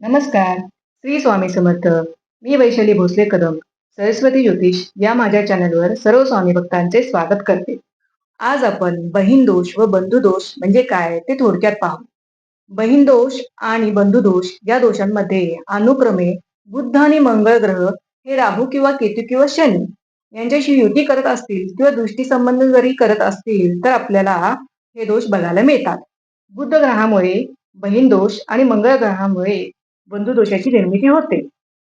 नमस्कार. श्री स्वामी समर्थ. मी वैशाली भोसले कदम सरस्वती ज्योतिष या माझ्या चॅनलवर सर्व स्वामी भक्तांचे स्वागत करते. आज आपण बहीण दोष व बंधू दोष म्हणजे काय ते थोडक्यात पाहू. बहीण दोष आणि बंधू दोष या दोषांमध्ये अनुक्रमे बुद्ध आणि मंगळ ग्रह हे राहू किंवा केतू किंवा शनी यांच्याशी युती करत असतील किंवा दृष्टी संबंध जरी करत असतील तर आपल्याला हे दोष बघायला मिळतात. बुद्ध ग्रहामुळे बहीण दोष आणि मंगळ ग्रहामुळे बंधू दोषाची निर्मिती होते.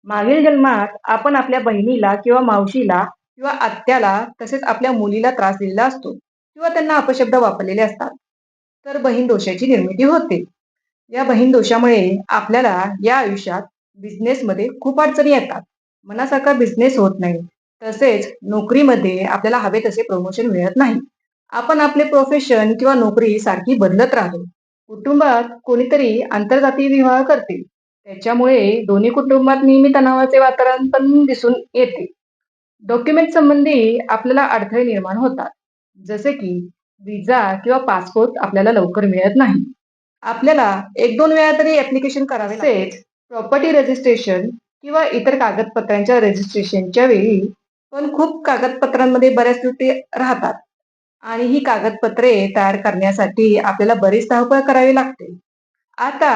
मागील जन्मात आपण आपल्या बहिणीला किंवा मावशीला किंवा आत्याला तसेच आपल्या मुलीला त्रास दिलेला असतो किंवा त्यांना अपशब्द वापरलेले असतात. तर बहीण दोषाची निर्मिती होते. या बहीण दोषामुळे आपल्याला या आयुष्यात बिझनेसमध्ये खूप अडचणी येतात. मनासारखा बिझनेस होत नाही. तसेच नोकरीमध्ये आपल्याला हवे तसे प्रमोशन मिळत नाही. आपण आपले प्रोफेशन किंवा नोकरी सारखी बदलत राहतो. कुटुंबात कोणीतरी आंतरजातीय विवाह करते. त्याच्यामुळे दोन्ही कुटुंबात नेहमी तणावाचे वातावरण पण दिसून येते. डॉक्युमेंट संबंधी आपल्याला अडथळे निर्माण होतात. जसे की विजा किंवा पासपोर्ट आपल्याला लवकर मिळत नाही. आपल्याला एक दोन वेळा तरी ऍप्लिकेशन करावे तसेच प्रॉपर्टी रजिस्ट्रेशन किंवा इतर कागदपत्रांच्या रजिस्ट्रेशनच्या वेळी पण खूप कागदपत्रांमध्ये बऱ्याच त्रुटी राहतात. आणि ही कागदपत्रे तयार करण्यासाठी आपल्याला बरीच धावपळ करावी लागते. आता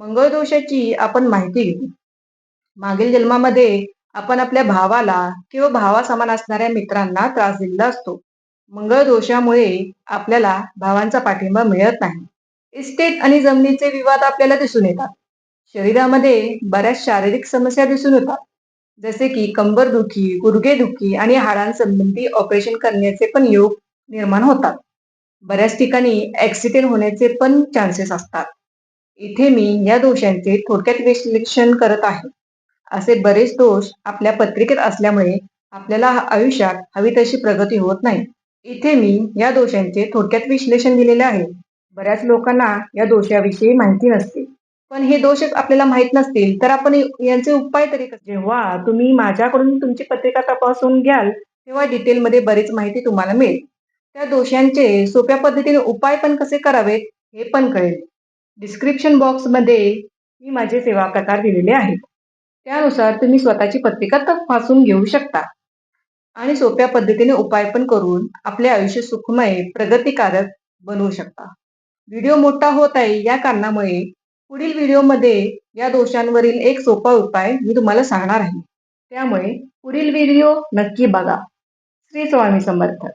मंगळ दोषाची आपण माहिती घेऊ. मागील जन्मामध्ये आपण आपल्या भावाला किंवा भावासमान असणाऱ्या मित्रांना त्रास दिलेला असतो. मंगळ दोषामुळे आपल्याला भावांचा पाठिंबा मिळत नाही. इस्टेट आणि जमिनीचे विवाद आपल्याला दिसून येतात. शरीरामध्ये बऱ्याच शारीरिक समस्या दिसून येतात. जसे की कंबरदुखी गुडघेदुखी आणि हाडांसंबंधी ऑपरेशन करण्याचे पण योग निर्माण होतात. बऱ्याच ठिकाणी ऍक्सिडेंट होण्याचे पण चान्सेस असतात. इथे मी या दोषांचे थोडक्यात विश्लेषण करत आहे. असे बरेच दोष आपल्या पत्रिकेत असल्यामुळे आपल्याला आयुष्यात हवी तशी प्रगती होत नाही. इथे मी या दोषांचे थोडक्यात विश्लेषण दिलेले आहे. बऱ्याच लोकांना या दोषाविषयी माहिती नसते. पण हे दोष आपल्याला माहीत नसतील तर आपण यांचे उपाय तरी जेव्हा तुम्ही माझ्याकडून तुमची पत्रिका तपासून घ्याल तेव्हा डिटेलमध्ये बरीच माहिती तुम्हाला मिळेल. त्या दोषांचे सोप्या पद्धतीने उपाय पण कसे करावेत हे पण कळेल. डिस्क्रिप्शन बॉक्समध्ये मी माझे सेवा प्रकार दिलेले आहेत. त्यानुसार तुम्ही स्वतःची पत्रिका तपासून घेऊ शकता. आणि सोप्या पद्धतीने उपाय पण करून आपले आयुष्य सुखमय प्रगतिकारक बनवू शकता. व्हिडिओ मोठा होत आहे या कारणामुळे पुढील व्हिडिओमध्ये या दोषांवरील एक सोपा उपाय मी तुम्हाला सांगणार आहे. त्यामुळे पुढील व्हिडिओ नक्की बघा. श्री स्वामी समर्थ.